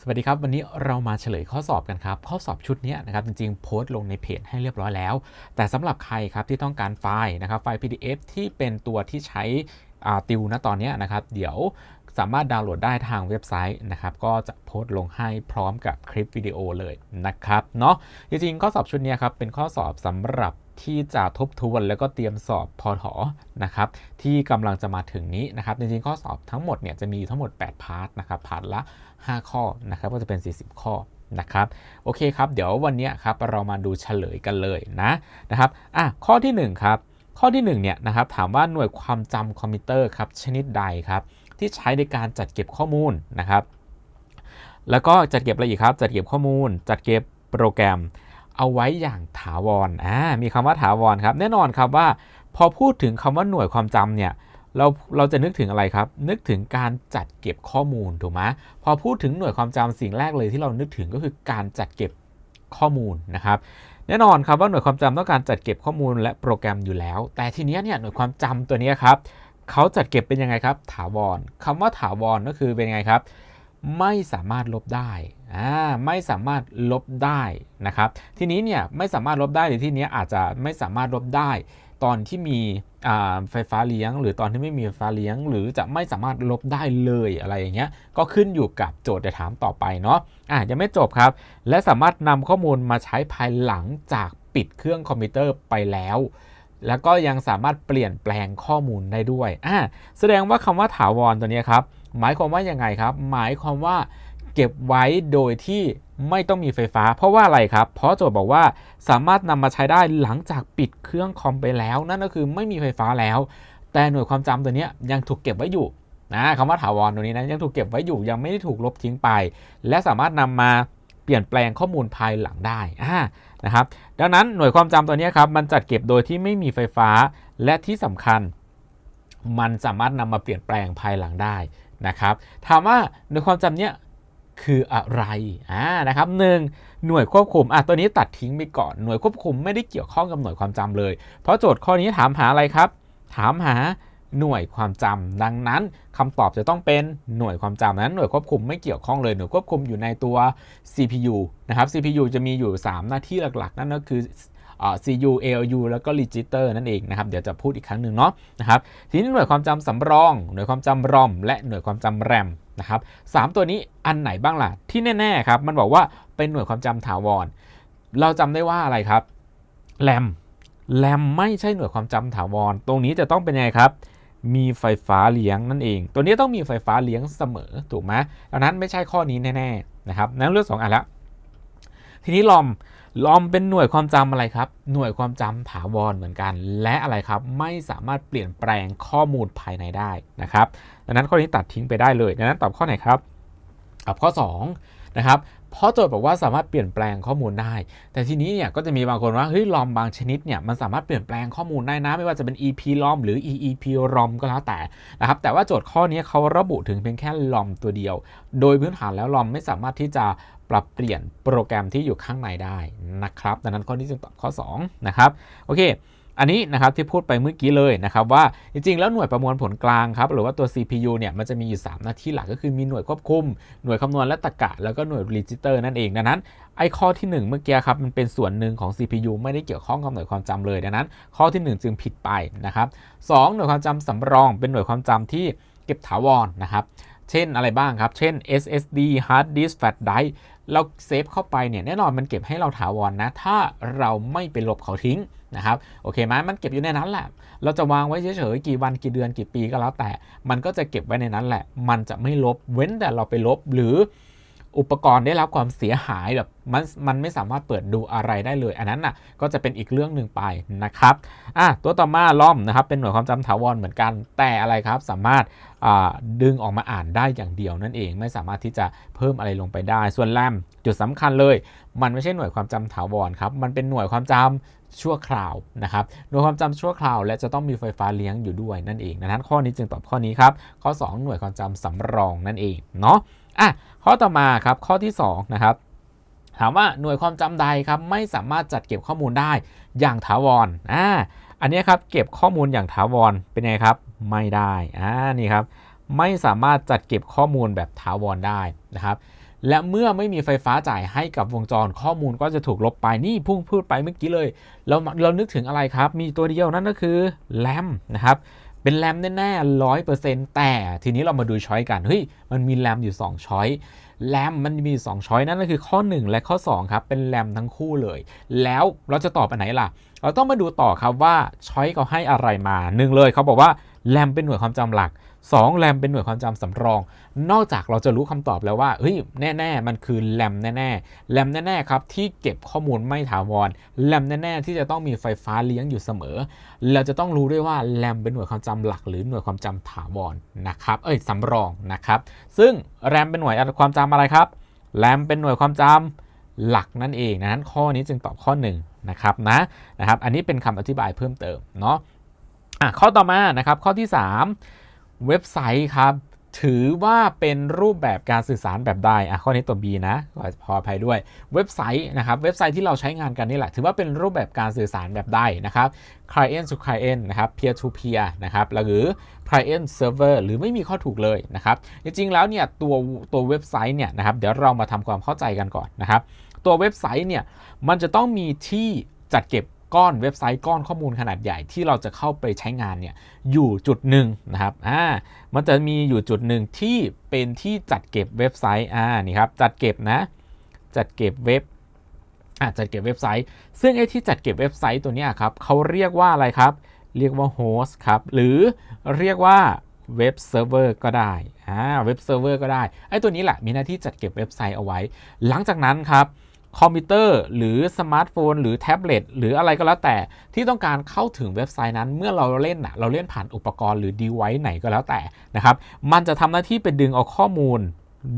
สวัสดีครับ วันนี้เรามาเฉลยข้อสอบกันครับ ข้อสอบชุดนี้นะครับจริงๆ โพสต์ลงในเพจให้เรียบร้อยแล้ว แต่สำหรับใครครับที่ต้องการไฟล์นะครับไฟล์ PDF ที่เป็นตัวที่ใช้ติวนะตอนนี้นะครับ เดี๋ยวสามารถดาวน์โหลดได้ทางเว็บไซต์นะครับ ก็จะโพสต์ลงให้พร้อมกับคลิปวิดีโอเลยนะครับเนาะจริงๆ ข้อสอบชุดนี้ครับเป็นข้อสอบสำหรับ ที่จะทบทวนแล้วก็เตรียมสอบพอถอนะครับที่กำลังจะมาถึงนี้นะครับจริงๆข้อสอบทั้งหมดเนี่ยจะมีอยู่ทั้งหมด 8 พาร์ทนะครับพาร์ทละ 5 ข้อนะครับก็จะเป็น 40 ข้อนะครับโอเคครับเดี๋ยววันนี้ครับเรามาดูเฉลยกันเลยนะนะครับอะข้อที่1ครับข้อที่1เนี่ยนะครับถามว่าหน่วยความจำคอมพิวเตอร์ครับชนิดใดครับที่ใช้ในการจัดเก็บข้อมูลนะครับแล้วก็จัดเก็บอะไรอีกครับจัดเก็บข้อมูล จัดเก็บโปรแกรม เอาไว้อย่างถาวรอ่ามีคำว่าถาวรครับ แน่นอนครับว่า พอพูดถึงคำว่าหน่วยความจำเนี่ยเราเราจะนึกถึงอะไรครับ นึกถึงการจัดเก็บข้อมูลถูกไหมพอพูดถึงหน่วยความจำสิ่งแรกเลยที่เรานึกถึงก็คือการจัดเก็บข้อมูลนะครับแน่นอนครับว่าหน่วยความจำต้องการจัดเก็บข้อมูลและโปรแกรมอยู่แล้ว แต่ทีนี้เนี่ยหน่วยความจำตัวนี้ครับเขาจัดเก็บเป็นยังไงครับ ถาวรคำว่าถาวรก็คือเป็นยังไงครับ ไม่สามารถลบได้อ่าไม่สามารถลบได้นะครับ ทีนี้เนี่ยไม่สามารถลบได้หรือที่นี้อาจจะไม่สามารถลบได้ ตอนที่มีไฟฟ้าเลี้ยง หรือตอนที่ไม่มีไฟฟ้าเลี้ยง หรือจะไม่สามารถลบได้เลยอะไรอย่างเงี้ยก็ขึ้นอยู่กับโจทย์จะถามต่อไปเนาะอะยังไม่จบครับ และสามารถนำข้อมูลมาใช้ภายหลังจากปิดเครื่องคอมพิวเตอร์ไปแล้ว แล้วก็ยังสามารถเปลี่ยนแปลงข้อมูลได้ด้วยอ่าแสดงว่าคำว่าถาวรตัวนี้ครับ หมายความว่ายังไงครับ หมายความว่าเก็บไว้โดยที่ไม่ต้องมีไฟฟ้า เพราะว่าอะไรครับ เพราะโจทย์บอกว่าสามารถนำมาใช้ได้หลังจากปิดเครื่องคอมไปแล้ว นั่นก็คือไม่มีไฟฟ้าแล้ว แต่หน่วยความจำตัวนี้ยังถูกเก็บไว้อยู่นะคำว่าถาวรตัวนี้นะยังถูกเก็บไว้อยู่ยังไม่ได้ถูกลบทิ้งไป และสามารถนำมาเปลี่ยนแปลงข้อมูลภายหลังได้อ่า นะครับดังนั้นหน่วยความจำตัวนี้ครับมันจัดเก็บโดยที่ไม่มีไฟฟ้าและที่สำคัญ มันสามารถนำมาเปลี่ยนแปลงภายหลังได้นะครับถามว่าหน่วยความจำเนี้ยคืออะไรอ่านะครับหนึ่งหน่วยควบคุมอะตัวนี้ตัดทิ้งไปก่อนหน่วยควบคุมไม่ได้เกี่ยวข้องกับหน่วยความจำเลย เพราะโจทย์ข้อนี้ถามหาอะไรครับ ถามหา หน่วยความจำดังนั้นคำตอบจะต้องเป็นหน่วยความจำนั้นหน่วยควบคุมไม่เกี่ยวข้องเลยหน่วยควบคุมอยู่ในตัว CPU นะครับ CPU จะมีอยู่ 3 หน้าที่หลักๆ นั่นก็คือ CU ALU แล้วก็ Register นั่นเองนะครับ เดี๋ยวจะพูดอีกครั้งหนึ่งเนาะนะครับทีนี้หน่วยความจำสำรอง หน่วยความจำ ROM และหน่วยความจำ RAM นะครับสามตัวนี้อันไหนบ้างล่ะ ที่แน่ๆครับมันบอกว่าเป็นหน่วยความจำถาวร เราจำได้ว่าอะไรครับ RAM RAM ไม่ใช่หน่วยความจำถาวร ตรงนี้จะต้องเป็นยังไงครับ มีไฟฟ้าเลี้ยงนั่นเอง ตัวนี้ต้องมีไฟฟ้าเลี้ยงเสมอถูกไหมดังนั้นไม่ใช่ข้อนี้แน่ๆนะครับนั้นเลือกสองอันละทีนี้ลอมลอมเป็นหน่วยความจำอะไรครับ หน่วยความจำถาวรเหมือนกัน และอะไรครับไม่สามารถเปลี่ยนแปลงข้อมูลภายในได้นะครับดังนั้นข้อนี้ตัดทิ้งไปได้เลยดังนั้นตอบข้อไหนครับตอบข้อ2นะครับ เพราะโจทย์บอกว่าสามารถเปลี่ยนแปลงข้อมูลได้ แต่ทีนี้เนี่ยก็จะมีบางคนว่าเฮ้ยลอมบางชนิดเนี่ยมันสามารถเปลี่ยนแปลงข้อมูลได้นะ ไม่ว่าจะเป็น EP ลอมหรือ EEP ลอมก็แล้วแต่นะครับแต่ว่าโจทย์ข้อนี้เขาระบุถึงเพียงแค่ลอมตัวเดียว โดยพื้นฐานแล้วลอมไม่สามารถที่จะปรับเปลี่ยนโปรแกรมที่อยู่ข้างในได้นะครับดังนั้นข้อนี้จึงตอบข้อ2นะครับโอเค อันนี้นะครับที่พูดไปเมื่อกี้เลยนะครับว่าจริงๆ แล้วหน่วยประมวลผลกลางครับหรือว่าตัว CPU เนี่ยมันจะมีอยู่ 3 หน้าที่หลักก็คือมีหน่วยควบคุม หน่วยคำนวณและตรรกะ แล้วก็หน่วยรีจิสเตอร์นั่นเองดังนั้นไอ้ข้อที่ 1 เมื่อกี้ครับมันเป็นส่วนหนึ่งของ CPU ไม่ได้เกี่ยวข้องกับหน่วยความจำเลยดังนั้น ข้อที่ 1 จึงผิดไปนะครับสหน่วยความจำสำรอง เป็นหน่วยความจำที่เก็บถาวรนะครับเช่นอะไรบ้างครับ เช่น SSD hard disk flash drive เราเซฟเข้าไปเนี่ยแน่นอนมันเก็บให้เราถาวรนะถ้าเราไม่ไปลบเขาทิ้ง นะครับโอเคไหมมันเก็บอยู่ในนั้นแหละ เราจะวางไว้เฉยๆกี่วันกี่เดือนกี่ปีก็แล้วแต่ มันก็จะเก็บไว้ในนั้นแหละ มันจะไม่ลบเว้นแต่เราไปลบหรืออุปกรณ์ได้รับความเสียหายแบบมันมันไม่สามารถเปิดดูอะไรได้เลย อันนั้นน่ะก็จะเป็นอีกเรื่องหนึ่งไปนะครับอะตัวต่อมาล่อมนะครับเป็นหน่วยความจำถาวรเหมือนกันแต่อะไรครับสามารถดึงออกมาอ่านได้อย่างเดียวนั่นเอง ไม่สามารถที่จะเพิ่มอะไรลงไปได้ ส่วนแรมจุดสำคัญเลย มันไม่ใช่หน่วยความจำถาวรครับมันเป็นหน่วยความจำ ชั่วคราวนะครับหน่วยความจำชั่วคราว และจะต้องมีไฟฟ้าเลี้ยงอยู่ด้วยนั่นเองดังนั้นข้อนี้จึงตอบข้อนี้ครับ ข้อ 2 หน่วยความจำสำรองนั่นเองเนาะอะข้อต่อมาครับข้อที่2นะครับถามว่าหน่วยความจำใดครับไม่สามารถจัดเก็บข้อมูลได้อย่างถาวรอ่าอันนี้ครับเก็บข้อมูลอย่างถาวรเป็นไงครับ ไม่ได้อ่านี่ครับไม่สามารถจัดเก็บข้อมูลแบบถาวรได้นะครับ และเมื่อไม่มีไฟฟ้าจ่ายให้กับวงจรข้อมูลก็จะถูกลบไปนี่พุ่งพูดไปเมื่อกี้เลย เราเรานึกถึงอะไรครับ มีตัวเดียวนั่นก็คือแรมนะครับเป็นแรมแน่ๆร้อยเปอร์เซ็นต์แต่ทีนี้เรามาดูช้อยกันเฮ้ยมันมีแรมอยู่ 2 ช้อยแรมมันมี 2 ช้อยนั่นก็คือข้อ 1 และข้อ 2 ครับ เป็นแรมทั้งคู่เลย แล้วเราจะตอบอันไหนล่ะ เราต้องมาดูต่อครับว่าช้อยเขาให้อะไรมาหนึ่งเลยเขาบอกว่า แรมเป็นหน่วยความจำหลัก 2 แรมเป็นหน่วยความจำสำรอง นอกจากเราจะรู้คำตอบแล้วว่าเฮ้ยแน่ๆ มันคือแรมแน่ๆแรมแน่ๆครับที่เก็บข้อมูลไม่ถาวรแรมแน่ๆที่จะต้องมีไฟฟ้าเลี้ยงอยู่เสมอ เราจะต้องรู้ด้วยว่าแรมเป็นหน่วยความจำหลัก หรือหน่วยความจำถาวรนะครับเอ้ยสำรองนะครับซึ่งแรมเป็นหน่วยความจำอะไรครับแรมเป็นหน่วยความจำหลักนั่นเองนะนั้นข้อนี้จึงตอบข้อ1นะครับนะนะครับ อันนี้เป็นคำอธิบายเพิ่มเติมเนาะ อะข้อต่อมานะครับข้อที่ 3 เว็บไซต์ครับ ถือว่าเป็นรูปแบบการสื่อสารแบบใดอะข้อนี้ตัว B นะขออภัยด้วยเว็บไซต์นะครับเว็บไซต์ที่เราใช้งานกันนี่แหละ ถือว่าเป็นรูปแบบการสื่อสารแบบใดนะครับ client to client นะครับ peer to peer นะครับหรือ client server หรือไม่มีข้อถูกเลยนะครับจริงๆแล้วเนี่ยตัวตัวเว็บไซต์เนี่ยนะครับเดี๋ยวเรามาทำความเข้าใจกันก่อนนะครับตัวเว็บไซต์เนี่ยมันจะต้องมีที่จัดเก็บ ก้อนเว็บไซต์ก้อนข้อมูลขนาดใหญ่ที่เราจะเข้าไปใช้งานเนี่ยอยู่จุดหนึ่งนะครับอ่ามันจะมีอยู่จุดหนึ่งที่เป็นที่จัดเก็บเว็บไซต์อ่านี่ครับจัดเก็บนะจัดเก็บเว็บอ่าจัดเก็บเว็บไซต์ ซึ่งไอ้ที่จัดเก็บเว็บไซต์ตัวนี้ครับเขาเรียกว่าอะไรครับ เรียกว่าโฮสต์ครับหรือเรียกว่าเว็บเซิร์ฟเวอร์ก็ได้อ่าเว็บเซิร์ฟเวอร์ก็ได้ไอ้ตัวนี้แหละมีหน้าที่จัดเก็บเว็บไซต์เอาไว้ หลังจากนั้นครับ คอมพิวเตอร์ หรือสมาร์ทโฟน หรือแท็บเล็ตหรืออะไรก็แล้วแต่ ที่ต้องการเข้าถึงเว็บไซต์นั้นเมื่อเราเล่นนะเราเล่นผ่านอุปกรณ์หรือดีไวซ์ไหนก็แล้วแต่นะครับมันจะทำหน้าที่ไปดึงเอาข้อมูล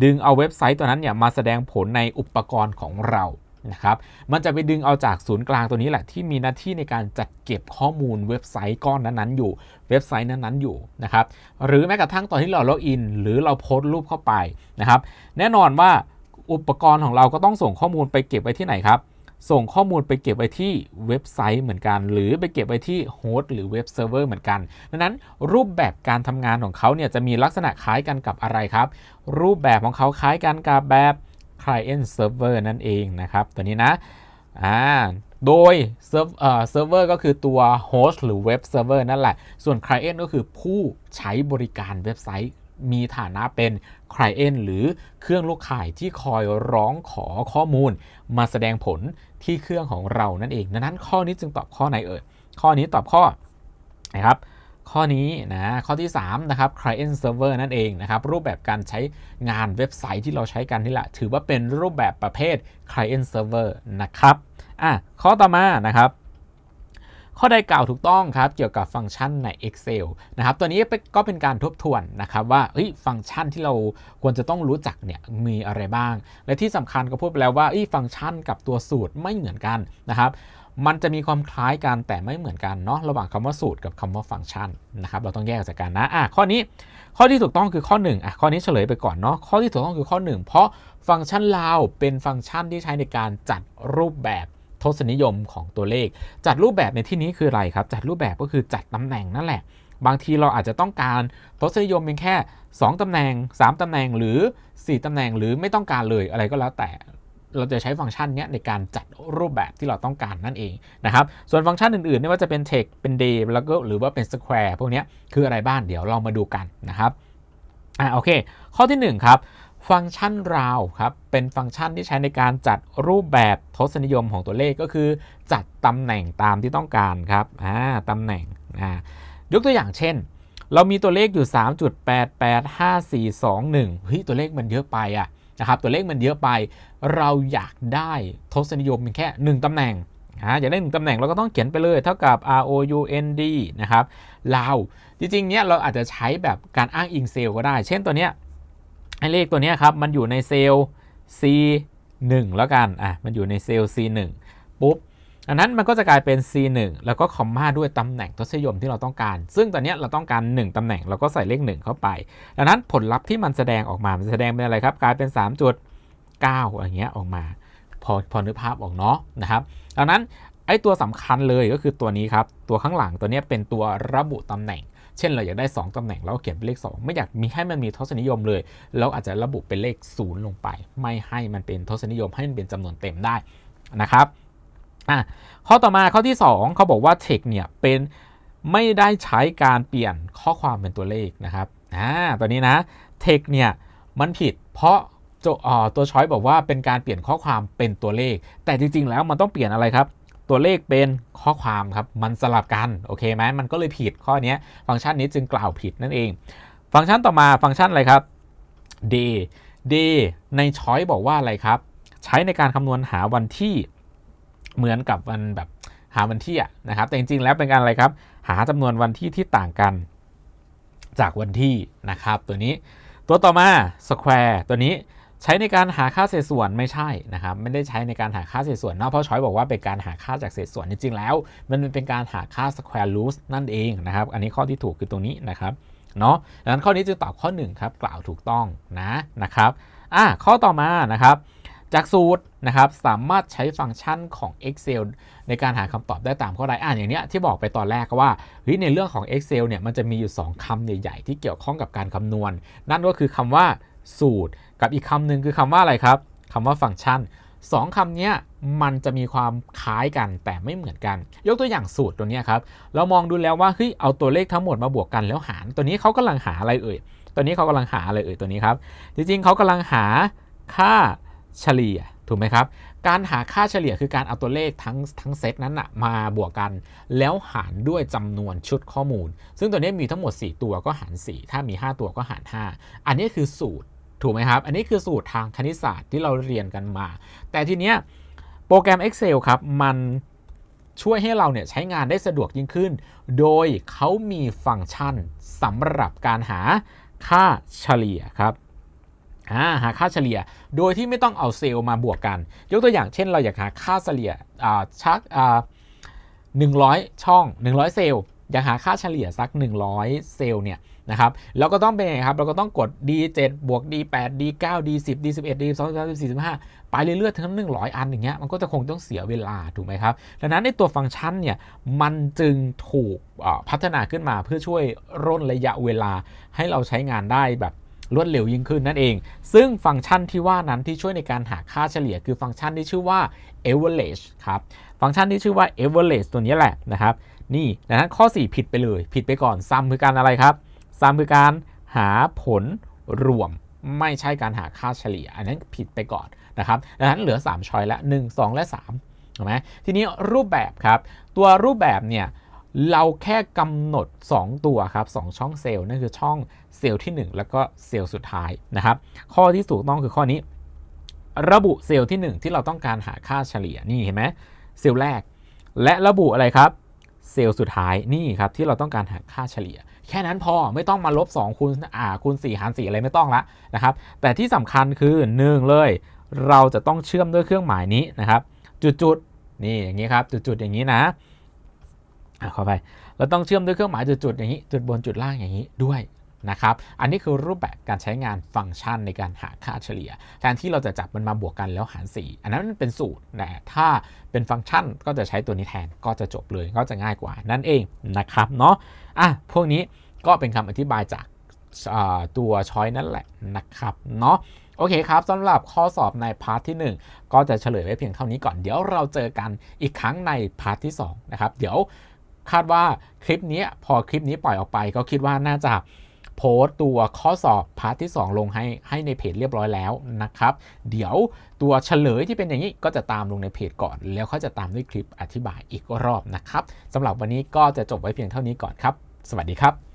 ดึงเอาเว็บไซต์ตัวนั้นเนี่ยมาแสดงผลในอุปกรณ์ของเรานะครับ มันจะไปดึงเอาจากศูนย์กลางตัวนี้แหละที่มีหน้าที่ในการจัดเก็บข้อมูลเว็บไซต์ก้อนนั้นๆอยู่ เว็บไซต์นั้นๆอยู่นะครับ หรือแม้กระทั่งตอนที่เราล็อกอิน หรือเราโพสต์รูปเข้าไปนะครับ แน่นอนว่า อุปกรณ์ของเราก็ต้องส่งข้อมูลไปเก็บไว้ที่ไหนครับ ส่งข้อมูลไปเก็บไว้ที่เว็บไซต์เหมือนกัน หรือไปเก็บไว้ที่โฮสต์หรือเว็บเซิร์ฟเวอร์เหมือนกัน ดังนั้นรูปแบบการทำงานของเขาเนี่ยจะมีลักษณะคล้ายกันกับอะไรครับ รูปแบบของเขาคล้ายกันกับแบบ client server นั่นเองนะครับ ตัวนี้นะอ่าโดยเซิร์ฟเอ่อเซิร์ฟเวอร์ก็คือตัวโฮสต์หรือเว็บเซิร์ฟเวอร์นั่นแหละ ส่วน client ก็คือผู้ใช้บริการเว็บไซต์ มีฐานะเป็น client หรือเครื่องลูกข่ายที่คอยร้องขอข้อมูล มาแสดงผลที่เครื่องของเรานั่นเองดังนั้นข้อนี้จึงตอบข้อไหนเอ่ยข้อนี้ตอบข้อนะครับข้อนี้นะข้อที่ 3 นะครับ client server นั่นเองนะครับ รูปแบบการใช้งานเว็บไซต์ที่เราใช้กันนี่แหละ ถือว่าเป็นรูปแบบประเภท client server นะครับอะข้อต่อมานะครับ ข้อใดกล่าวถูกต้องครับเกี่ยวกับฟังก์ชันใน Excel นะครับตัวนี้ก็เป็นการทบทวนนะครับว่าฟังก์ชันที่เราควรจะต้องรู้จักเนี่ยมีอะไรบ้าง และที่สำคัญก็พูดไปแล้วว่าฟังก์ชันกับตัวสูตรไม่เหมือนกันนะครับมันจะมีความคล้ายกันแต่ไม่เหมือนกันเนาะระหว่างคำว่าสูตรกับคำว่าฟังก์ชันนะครับเราต้องแยกจากกันนะอะข้อนี้ข้อที่ถูกต้องคือข้อ1อะข้อนี้เฉลยไปก่อนเนาะข้อที่ถูกต้องคือข้อ 1 เพราะฟังก์ชันลาวเป็นฟังก์ชันที่ใช้ในการจัดรูปแบบ ทศนิยมของตัวเลข จัดรูปแบบในที่นี้คืออะไรครับ จัดรูปแบบก็คือจัดตำแหน่งนั่นแหละ บางทีเราอาจจะต้องการทศนิยมเป็นแค่ 2ตำแหน่ง 3ตำแหน่งหรือ 4ตำแหน่งหรือไม่ต้องการเลยอะไรก็แล้วแต่เราจะใช้ฟังก์ชันนี้ในการจัดรูปแบบที่เราต้องการนั่นเองนะครับ ส่วนฟังก์ชันอื่นๆไม่ว่าจะเป็น text เป็น day แล้วก็หรือว่าเป็น square พวกนี้คืออะไรบ้างเดี๋ยวเรามาดูกันนะครับอ่าโอเค ข้อที่1ครับ ฟังก์ชันราวครับเป็นฟังก์ชันที่ใช้ในการจัดรูปแบบทศนิยมของตัวเลขก็คือ จัดตำแหน่งตามที่ต้องการครับอ่าตำแหน่งอ่ายกตัวอย่างเช่น เรามีตัวเลขอยู่ 3.885421เฮ้ยตัวเลขมันเยอะไปอะนะครับตัวเลขมันเยอะไป เราอยากได้ทศนิยมเป็นแค่ 1ตำแหน่งอ่าอยากได้1ตำแหน่งเราก็ต้องเขียนไปเลยเท่ากับ R O U N D นะครับเราจริงๆเนี้ยเราอาจจะใช้แบบการอ้างอิงเซลก็ได้ เช่นตัวเนี้ย ไอ้เลขตัวนี้ครับ มันอยู่ในเซลล์ C1 แล้วกัน อะ มันอยู่ในเซลล์ C1 ปุ๊บ อันนั้นมันก็จะกลายเป็น C1 แล้วก็คอมมาด้วยตำแหน่งทศนิยมที่เราต้องการ ซึ่งตอนนี้เราต้องการ 1ตำแหน่ง เราก็ใส่เลข 1 เข้าไป ดังนั้นผลลัพธ์ที่มันแสดงออกมา มันแสดงเป็นอะไรครับ กลายเป็น 3.9อย่างเงี้ยออกมา พอพอนึกภาพออกเนาะนะครับ ดังนั้นไอ้ตัวสำคัญเลยก็คือตัวนี้ครับ ตัวข้างหลังตัวนี้เป็นตัวระบุตำแหน่ง เช่นเราอยากได้ 2 ตำแหน่งเราก็เขียนเป็นเลข 2 ไม่อยากมีให้มันมีทศนิยมเลย เราอาจจะระบุเป็นเลข 0 ลงไป ไม่ให้มันเป็นทศนิยมให้มันเป็นจำนวนเต็มได้นะครับอะข้อต่อมาข้อที่ 2 เขาบอกว่า text เนี่ยเป็นไม่ได้ใช้การเปลี่ยนข้อความเป็นตัวเลขนะครับอ่าตัวนี้นะ text เนี่ยมันผิดเพราะโจอ่อตัวช้อยบอกว่าเป็นการเปลี่ยนข้อความเป็นตัวเลข แต่จริง ๆ แล้วมันต้องเปลี่ยนอะไรครับ ตัวเลขเป็นข้อความครับมันสลับกันโอเคไหมมันก็เลยผิดข้อนี้ฟังก์ชันนี้จึงกล่าวผิดนั่นเอง ฟังก์ชันต่อมาฟังก์ชันอะไรครับ day day ในช้อยบอกว่าอะไรครับ ใช้ในการคำนวณหาวันที่เหมือนกับวันแบบหาวันที่อะนะครับ แต่จริงๆแล้วเป็นการอะไรครับ หาจำนวนวันที่ที่ต่างกัน จากวันที่นะครับ ตัวนี้ตัวต่อมา square ตัวนี้ ใช้ในการหาค่าเศษส่วนไม่ใช่นะครับไม่ได้ใช้ในการหาค่าเศษส่วนนะเพราะช้อยบอกว่าเป็นการหาค่าจากเศษส่วนจริงๆแล้ว มันเป็นการหาค่า square root นั่นเองนะครับ อันนี้ข้อที่ถูกคือตรงนี้นะครับเนาะดังนั้นข้อนี้จึงตอบข้อ1ครับกล่าวถูกต้องนะนะครับอะข้อต่อมานะครับ จากสูตรนะครับสามารถใช้ฟังก์ชันของ Excel ในการหาคำตอบได้ตามข้อใดอ่านอย่างเนี้ยที่บอกไปตอนแรกว่าเฮ้ยในเรื่องของ Excel เนี่ยมันจะมีอยู่ 2คำใหญ่ ๆ ที่เกี่ยวข้องกับการคำนวณ นั่นก็คือคำว่า สูตร กับอีกคำหนึ่งคือคำว่าอะไรครับคำว่าฟังก์ชันสองคำนี้มันจะมีความคล้ายกันแต่ไม่เหมือนกัน ยกตัวอย่างสูตรตัวนี้ครับเรามองดูแล้วว่าเฮ้ยเอาตัวเลขทั้งหมดมาบวกกันแล้วหาร ตัวนี้เขากำลังหาอะไรเอ่ยตัวนี้เขากำลังหาอะไรเอ่ยตัวนี้ครับ จริงๆเขากำลังหาค่าเฉลี่ย ถูกไหมครับ การหาค่าเฉลี่ยคือการเอาตัวเลขทั้งทั้งเซตนั้นนะมาบวกกัน แล้วหารด้วยจำนวนชุดข้อมูล ซึ่งตัวนี้มีทั้งหมด 4 ตัวก็หาร 4 ถ้ามี 5 ตัวก็หาร 5 อันนี้คือสูตรถูกไหมครับ อันนี้คือสูตรทางคณิตศาสตร์ที่เราเรียนกันมา แต่ทีเนี้ยโปรแกรม Excel ครับ มันช่วยให้เราเนี่ยใช้งานได้สะดวกยิ่งขึ้น โดยเขามีฟังก์ชันสำหรับการหาค่าเฉลี่ยครับ หาค่าเฉลี่ย โดยที่ไม่ต้องเอาเซลล์มาบวกกัน ยกตัวอย่างเช่น เราอยากหาค่าเฉลี่ยชักหนึ่งร้อยช่อง 100 เซลล์อยากหาค่าเฉลี่ยสัก 100 เซลล์เนี่ยนะครับเราก็ต้องเป็นไงครับ เราก็ต้องกด D7 บวก D8 D9 D10 D11 D12 D13 D14 15ไปเรื่อยๆทั้ง 100 อันอย่างเงี้ยมันก็จะคงต้องเสียเวลาถูกไหมครับ ดังนั้นในตัวฟังก์ชันเนี่ยมันจึงถูกพัฒนาขึ้นมาเพื่อช่วยร่นระยะเวลาให้เราใช้งานได้แบบ รวดเร็วยิ่งขึ้นนั่นเอง ซึ่งฟังก์ชันที่ว่านั้นที่ช่วยในการหาค่าเฉลี่ย คือฟังก์ชันที่ชื่อว่า average ครับฟังก์ชันที่ชื่อว่า average ตัวนี้แหละนะครับนี่ดังนั้นข้อ 4 ผิดไปเลย ผิดไปก่อนซ้ำคือการอะไรครับซ้ำคือการหาผลรวมไม่ใช่การหาค่าเฉลี่ย อันนั้นผิดไปก่อนนะครับดังนั้นเหลือ 3ช้อยละ 1 2 และ3ถูกไหมทีนี้รูปแบบครับ ตัวรูปแบบเนี่ย เราแค่กำหนด 2 ตัวครับ 2 ช่องเซลล์นั่นคือช่องเซลล์ที่ 1 แล้วก็เซลล์สุดท้ายนะครับ ข้อที่ถูกต้องคือข้อนี้ ระบุเซลล์ที่ 1 ที่เราต้องการหาค่าเฉลี่ยนี่เห็นไหมเซลล์แรก และระบุอะไรครับ เซลล์สุดท้ายนี่ครับที่เราต้องการหาค่าเฉลี่ย แค่นั้นพอไม่ต้องมาลบ2คูณอ่าคูณ4หาร4อะไรไม่ต้องละนะครับ แต่ที่สำคัญคือ 1 เลย เราจะต้องเชื่อมด้วยเครื่องหมายนี้นะครับ จุดๆนี่อย่างนี้ครับจุดๆอย่างนี้นะ ข้าไปเราต้องเชื่อมด้วยเครื่องหมายจุดๆอย่างนี้ จุดบนจุดล่างอย่างนี้ด้วยนะครับ อันนี้คือรูปแบบการใช้งานฟังก์ชันในการหาค่าเฉลี่ย แทนที่เราจะจับมันมาบวกกันแล้วหาร 4 อันนั้นเป็นสูตรแต่ถ้าเป็นฟังก์ชันก็จะใช้ตัวนี้แทนก็จะจบเลยก็จะง่ายกว่านั่นเองนะครับเนาะอะพวกนี้ก็เป็นคำอธิบายจากตัวช้อยนั่นแหละนะครับเนาะโอเคครับสำหรับข้อสอบในพาร์ทที่ 1 ก็จะเฉลยไว้เพียงเท่านี้ก่อนเดี๋ยวเราเจอกันอีกครั้งในพาร์ทที่2นะครับเดี๋ยว คาดว่าคลิปนี้พอคลิปนี้ปล่อยออกไป ก็คิดว่าน่าจะโพสต์ตัวข้อสอบพาร์ทที่ 2 ลงให้ให้ในเพจเรียบร้อยแล้วนะครับ เดี๋ยวตัวเฉลยที่เป็นอย่างนี้ก็จะตามลงในเพจก่อน แล้วเขาจะตามด้วยคลิปอธิบายอีกรอบนะครับสำหรับวันนี้ก็จะจบไว้เพียงเท่านี้ก่อนครับ สวัสดีครับ